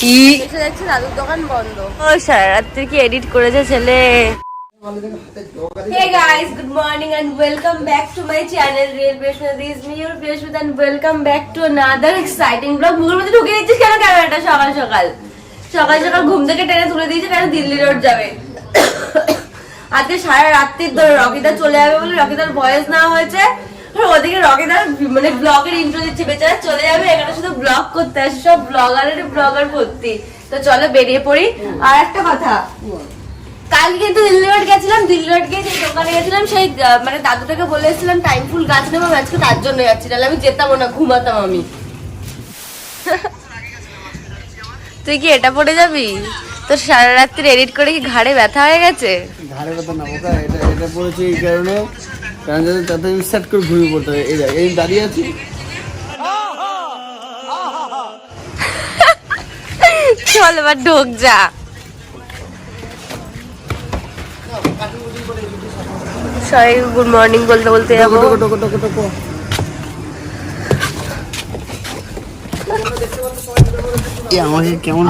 কি? এসে দেখছি দাদুর দোকান বন্ধ। ও রাত্রি কি এডিট করেছে ছেলে? Hey guys, good morning and welcome back to my channel Real Beshna. This is me, your Beshna, and welcome back to another exciting vlog. মুখের মধ্যে ঢুকে দিচ্ছিস কেন ক্যামেরাটা সকাল সকাল। সকাল সকাল ঘুম থেকে টেনে তুলে দিয়েছে কেন দিল্লি রোড যাবে? আজকে সারা রাত্রির ধরে রকিদা চলে যাবে বলে রকিদার ভয়েস নেওয়া হয়েছে। ওদিকে রকিদার মানে ব্লগের ইন্ট্রো দিচ্ছে, বেচারা চলে যাবে, এখানে শুধু ব্লগ করতে আসে, সব ব্লগারের ব্লগার ভর্তি। তো চলো বেরিয়ে পড়ি। আর একটা কথা, কালকে কিন্তু দিল্লি রোড গেছিলাম, দিল্লি গিয়ে যে দোকানে গেছিলাম, সেই মানে দাদুটাকে বলে এসেছিলাম টাইম ফুল গাছ নেব আজকে তার জন্য যাচ্ছি, নাহলে আমি যেতাম না, ঘুমাতাম আমি। তুই কি এটা পড়ে যাবি? তো সারা রাত্রি এডিট করে কি ঘাড়ে ব্যথা হয়ে গেছে? ঘাড়ে কথা না ওটা এটা এটা পড়েছে এই কারণে। কারণ যাতে তাতে সেট করে ঘুমিয়ে পড়তে হবে এই দেখ এই দাঁড়িয়ে আছি। চল এবার ঢোক যা। সবাই গুড মর্নিং বলতে বলতে যাব। আমাকে কেমন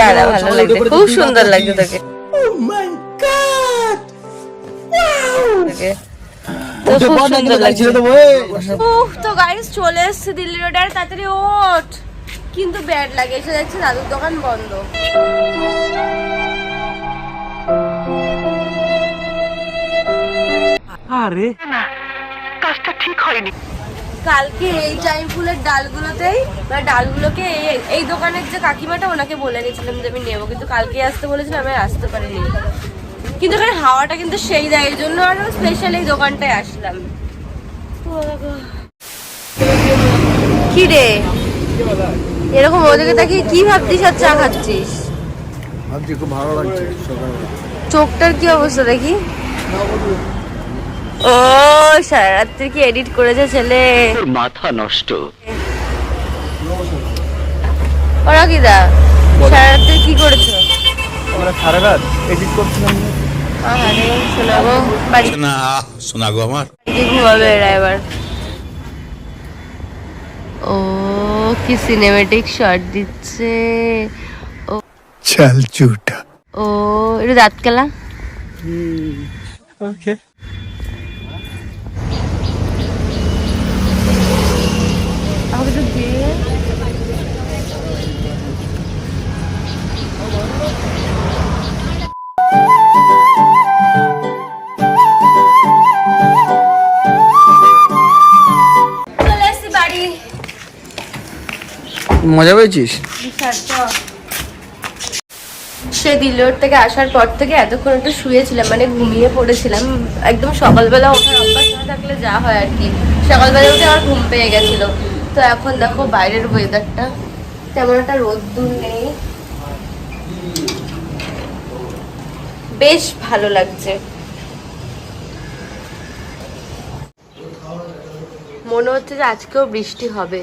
না না ভালো লাগছে। খুব সুন্দর লাগছে তোকে। খুব সুন্দর লাগছে। উফ, তো গাইস চলে এসছে দিল্লি রোড আর তাড়াতাড়ি ওঠ। কিন্তু ব্যাড লাগে এসে যাচ্ছে দাদুর দোকান বন্ধ। আরে। কালকে এই টাইম ফুলের ডালগুলোতেই মানে ডালগুলোকে এই- এই দোকানের যে কাকিমাটা ওনাকে বলে গেছিলাম যে আমি নেব। কিন্তু কালকে আসতে বলেছিলাম আমি আসতে পারিনি। কিন্তু এখানে হাওয়াটা কিন্তু সেই দেয় এই জন্য আরও স্পেশাল এই দোকানটায় আসলাম। কি রে? এরকম ওদিকে তাকিয়ে কি ভাবছিস আর চা খাচ্ছিস? ভাবছি খুব ভালো লাগছে চোখটার কি অবস্থা দেখি? ও সারা রাত্রি কি এডিট করেছে ছেলে? মাথা নষ্ট। ওরা কি দা সারা রাত্রি কি করেছ? সারা রাত এডিট করছিলাম। শোনাবো? বাড়ি না শোনা আমার। ঘুমাবে এরা এবার। ও কি সিনেমেটিক শট দিচ্ছে। ও চল চুটা। ও এটা দাঁত কেলা? ওকে। আমাকে তো দিয়ে মজা পেয়েছিস? সে দিল্লির থেকে আসার পর থেকে এতক্ষণ একটু শুয়েছিলাম মানে ঘুমিয়ে পড়েছিলাম। একদম সকালবেলা ওঠার অভ্যাস না থাকলে যা হয় আর কি। সকালবেলা উঠে আমার ঘুম পেয়ে গেছিল। তো এখন দেখো বাইরের ওয়েদারটা তেমন একটা রোদ্দুর নেই। বেশ ভালো লাগছে। মনে হচ্ছে যে আজকেও বৃষ্টি হবে।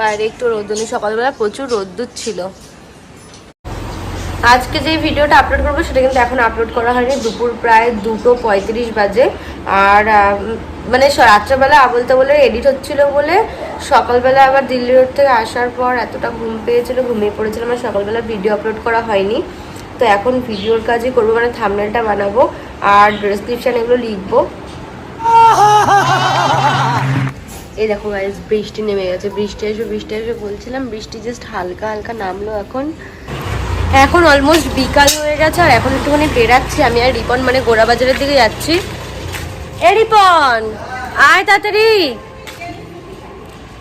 বাইরে একটু রোদ্দুর নেই সকালবেলা প্রচুর রোদ্দুর ছিল। আজকে যে ভিডিওটা আপলোড করব সেটা কিন্তু এখন আপলোড করা হয়নি, দুপুর প্রায় দুটো পঁয়ত্রিশ বাজে। আর মানে রাত্রেবেলা আবল বলে এডিট হচ্ছিল বলে সকালবেলা আবার দিল্লি রোড থেকে আসার পর এতটা ঘুম পেয়েছিল, ঘুমিয়ে পড়েছিলাম আর সকালবেলা ভিডিও আপলোড করা হয়নি। তো এখন ভিডিওর কাজই করব মানে থামনেলটা বানাবো আর ডেসক্রিপশান এগুলো লিখব। এই দেখো গাইজ বৃষ্টি নেমে গেছে। বৃষ্টি আসবে বৃষ্টি এসে বলছিলাম বৃষ্টি জাস্ট হালকা হালকা নামলো এখন। এখন অলমোস্ট বিকাল হয়ে গেছে আর এখন একটুখানি বেরাচ্ছি আমি আর রিপন মানে গোড়া বাজারের দিকে যাচ্ছি। এ রিপন আয় তাড়াতাড়ি।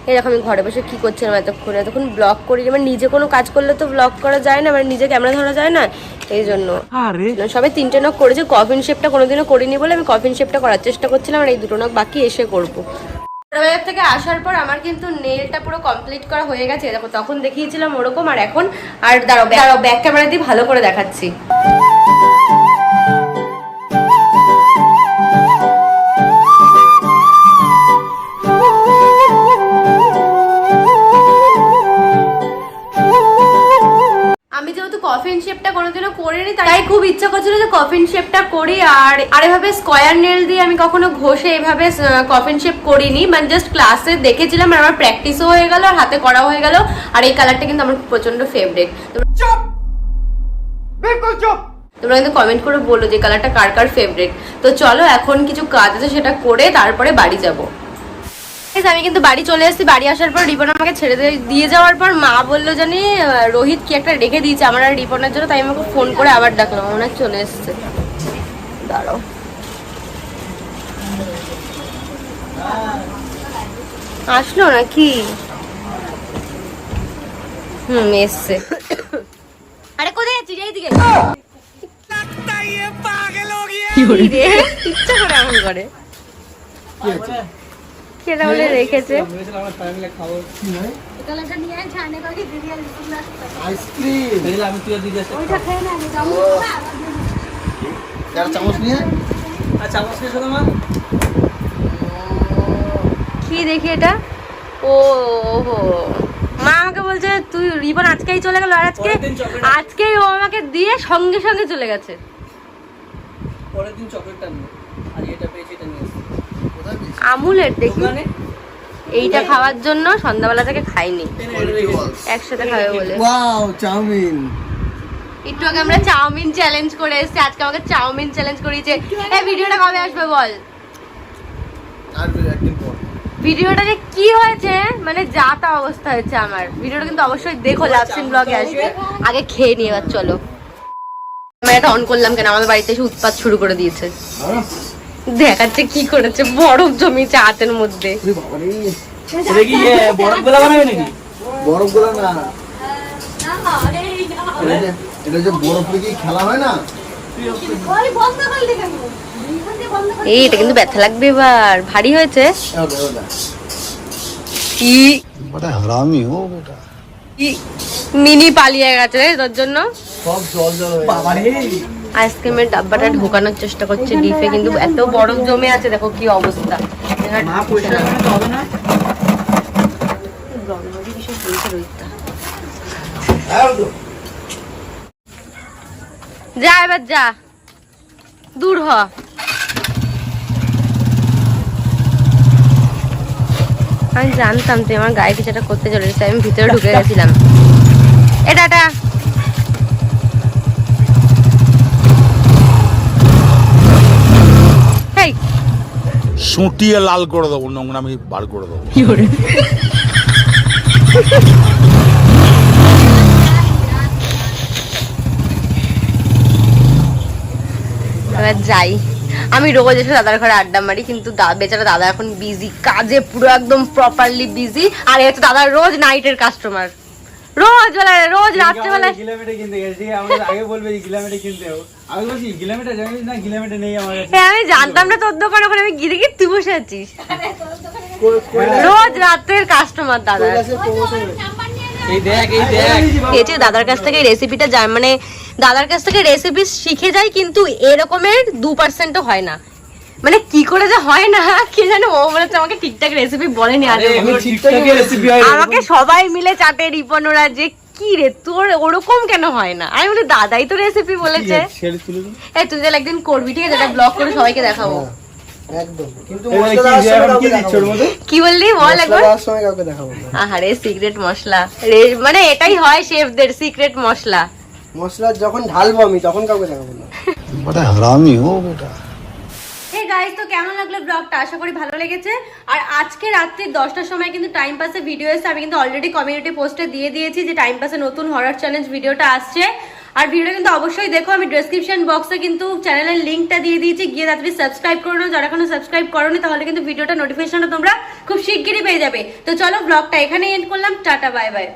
এই দেখো আমি ঘরে বসে কি করছিলাম এতক্ষণ। এতক্ষণ ব্লগ করি মানে নিজে কোনো কাজ করলে তো ব্লগ করা যায় না মানে নিজে ক্যামেরা ধরা যায় না এই জন্য। আরে। সবাই তিনটে নখ করেছে কফিন শেপটা কোনোদিনও করিনি বলে আমি কফিন শেপটা করার চেষ্টা করছিলাম আর এই দুটো নখ বাকি এসে করব। বাজার থেকে আসার পর আমার কিন্তু নেলটা পুরো কমপ্লিট করা হয়ে গেছে। দেখো তখন দেখিয়েছিলাম ওরকম আর এখন আর দাঁড়াও দাঁড়াও ব্যাক ক্যামেরা দিয়ে ভালো করে দেখাচ্ছি। কফিন শেপটা কোনোদিনও করিনি তাই খুব ইচ্ছা করছিল যে কফিন শেপটা করি আর আর এভাবে স্কয়ার নেল দিয়ে আমি কখনো ঘষে এভাবে কফিন শেপ করিনি। মানে জাস্ট ক্লাসে দেখেছিলাম আর আমার প্র্যাকটিসও হয়ে গেল আর হাতে করা হয়ে গেল আর এই কালারটা কিন্তু আমার প্রচণ্ড ফেভারিট তোমরা কিন্তু কমেন্ট করে বলো যে কালারটা কার কার ফেভারিট তো চলো এখন কিছু কাজ আছে সেটা করে তারপরে বাড়ি যাব। আমি কিন্তু বাড়ি চলে এসেছি। বাড়ি আসার পর রিপন আমাকে ছেড়ে দিয়ে- দিয়ে যাওয়ার পর মা বলল জানি রোহিত কি একটা রেখে দিয়েছে আমার আর রিপনের জন্য তাই আমাকে ফোন করে আবার ডাকলাম মনে হয় চলে এসছে। দাঁড়াও। আসলো নাকি? হুম এসছে। আরে কোথায় যাচ্ছিস? এইদিকে? ইচ্ছা করে এমন করে। কেটা বলে রেখেছে। কি দেখি এটা? ও হো মা আমাকে বলছে তুই রিবন আজকেই চলে গেল আর আজকে আজকেই ও আমাকে দিয়ে সঙ্গে সঙ্গে চলে গেছে। পরের দিন চকলেটটা নিয়ে আর এটা পেয়েছি এটা নিয়ে? আমুলের দেখি। এইটা খাওয়ার জন্য সন্ধ্যাবেলা থেকে খাইনি। একসাথে খাবে বলে। Wow chow mein. একটু আগে আমরা চাউমিন চ্যালেঞ্জ করে এসেছি। আজকে আমাকে চাউমিন চ্যালেঞ্জ করিয়েছে। এই ভিডিওটা কবে আসবে বল? আর একদিন পর। ভিডিওটা যে কি হয়েছে? মানে যা তা অবস্থা হয়েছে আমার। ভিডিওটা কিন্তু অবশ্যই দেখো লাভসিন ব্লগে আসবে। আগে খেয়ে নিয়ে এবার চলো। ক্যামেরাটা অন করলাম কেন? আমাদের বাড়িতে এসে উৎপাত শুরু করে দিয়েছে। দেখাচ্ছে কি করেছে বরফ জমিছে হাতের মধ্যে। এটা এই এটা কিন্তু ব্যথা লাগবে এবার। ভারী হয়েছে। কি মিনি পালিয়ে গেছে তোর জন্য। সব জল জল বাবা আইসক্রিমের ডাব্বাটা ঢোকানোর চেষ্টা করছে ডিপে কিন্তু এত বরফ জমে আছে দেখো কি অবস্থা। যা এবার যা। দূর হ। আমি জানতাম তুই আমার গায়ে কিছু একটা করতে চলে আমি ভিতরে ঢুকে গেছিলাম এটা এটা হেই সুটিয়ে লাল করে দেবো নোংরা নোংরামি বার করে দেবো। এবার যাই। আমি রোজ এসে দাদার ঘরে আড্ডা মারি কিন্তু দা- বেচারা দাদা এখন বিজি কাজে পুরো একদম প্রপারলি বিজি আর হচ্ছে দাদার রোজ নাইটের কাস্টমার রোজ বেলা রোজ রাত্রেবেলা গিলামেটে কিনতে গেছি আমাদের আগে বলবে যে গিলামেটে কিনতে হবে। আমি বলছি গিলামেটে জানিস না গিলামেটে নেই আমার কাছে? হ্যাঁ আমি জানতাম না তোর দোকানে ওখানে আমি গিরে গিয়ে তুই বসে আছিস। রোজ রাত্রের কাস্টমার দাদা। এই দেখ এই দেখ। এই যে দাদার কাছ থেকে রেসিপিটা যায় মানে দাদার কাছ থেকে রেসিপি শিখে যায় কিন্তু এরকমের দু পার্সেন্টও হয় না। মানে কি করে যে হয় না? কি জানো? ও বলে হচ্ছে আমাকে ঠিকঠাক রেসিপি বলেনি আরে ঠিকঠাক রেসিপি আমাকে সবাই মিলে চাটে রিপনুরা যে কি রে তোর ওরকম কেন হয় না? আমি বলি দাদাই তো রেসিপি বলেছে। এ তুই যে একদিন করবি ঠিক আছে? ব্লগ করে সবাইকে দেখাবো। কি বললি? বল একবার। মানে এটাই হয় শেফদের সিক্রেট মশলা। মশলা যখন ঢালবো আমি তখন কাউকে দেখাবো না। হারামি ও বেটা। গাইস তো কেমন লাগল ব্লগটা আশা করি ভালো লেগেছে। আর আজকে রাত্রি দশটার সময় কিন্তু টাইম পাসে ভিডিও এসে আমি কিন্তু অলরেডি কমিউনিটি পোস্টে দিয়ে দিয়েছি যে টাইম পাসে নতুন হরার চ্যালেঞ্জ ভিডিওটা আসছে। আর ভিডিওটা কিন্তু অবশ্যই দেখো, আমি ডেসক্রিপশন বক্সে কিন্তু চ্যানেলের লিঙ্কটা দিয়ে দিয়েছি। গিয়ে তাড়াতাড়ি সাবস্ক্রাইব করে নাও। যারা এখনও সাবস্ক্রাইব করোনি, তাহলে কিন্তু ভিডিওটা নোটিফিকেশনটা তোমরা খুব শিগগিরই পেয়ে যাবে। তো চলো ব্লগটা এখানেই এন্ড করলাম। Tata bye bye